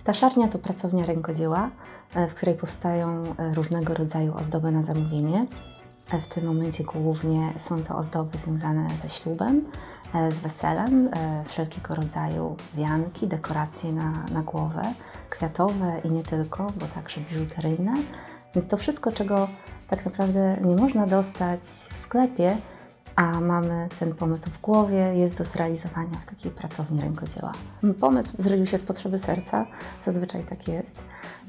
Ptaszarnia to pracownia rękodzieła, e, w której powstają e, różnego rodzaju ozdoby na zamówienie. E, W tym momencie głównie są to ozdoby związane ze ślubem, z weselem, wszelkiego rodzaju wianki, dekoracje na, na głowę, kwiatowe i nie tylko, bo także biżuteryjne. Więc to wszystko, czego tak naprawdę nie można dostać w sklepie, a mamy ten pomysł w głowie, jest do zrealizowania w takiej pracowni rękodzieła. Pomysł zrodził się z potrzeby serca, zazwyczaj tak jest.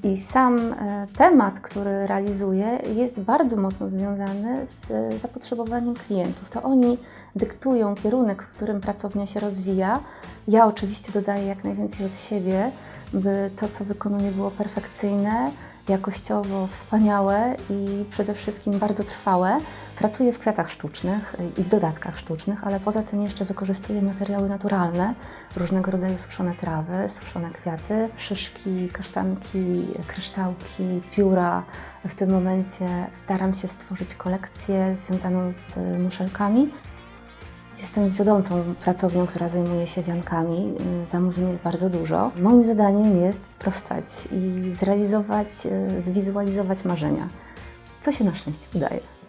I sam e, temat, który realizuję, jest bardzo mocno związany z e, zapotrzebowaniem klientów. To oni dyktują kierunek, w którym pracownia się rozwija. Ja oczywiście dodaję jak najwięcej od siebie, by to, co wykonuję, było perfekcyjne, jakościowo wspaniałe i przede wszystkim bardzo trwałe. Pracuję w kwiatach sztucznych i w dodatkach sztucznych, ale poza tym jeszcze wykorzystuję materiały naturalne, różnego rodzaju suszone trawy, suszone kwiaty, szyszki, kasztanki, kryształki, pióra. W tym momencie staram się stworzyć kolekcję związaną z muszelkami. Jestem wiodącą pracownią, która zajmuje się wiankami. Y, Zamówień jest bardzo dużo. Moim zadaniem jest sprostać i zrealizować, y, zwizualizować marzenia, co się na szczęście udaje.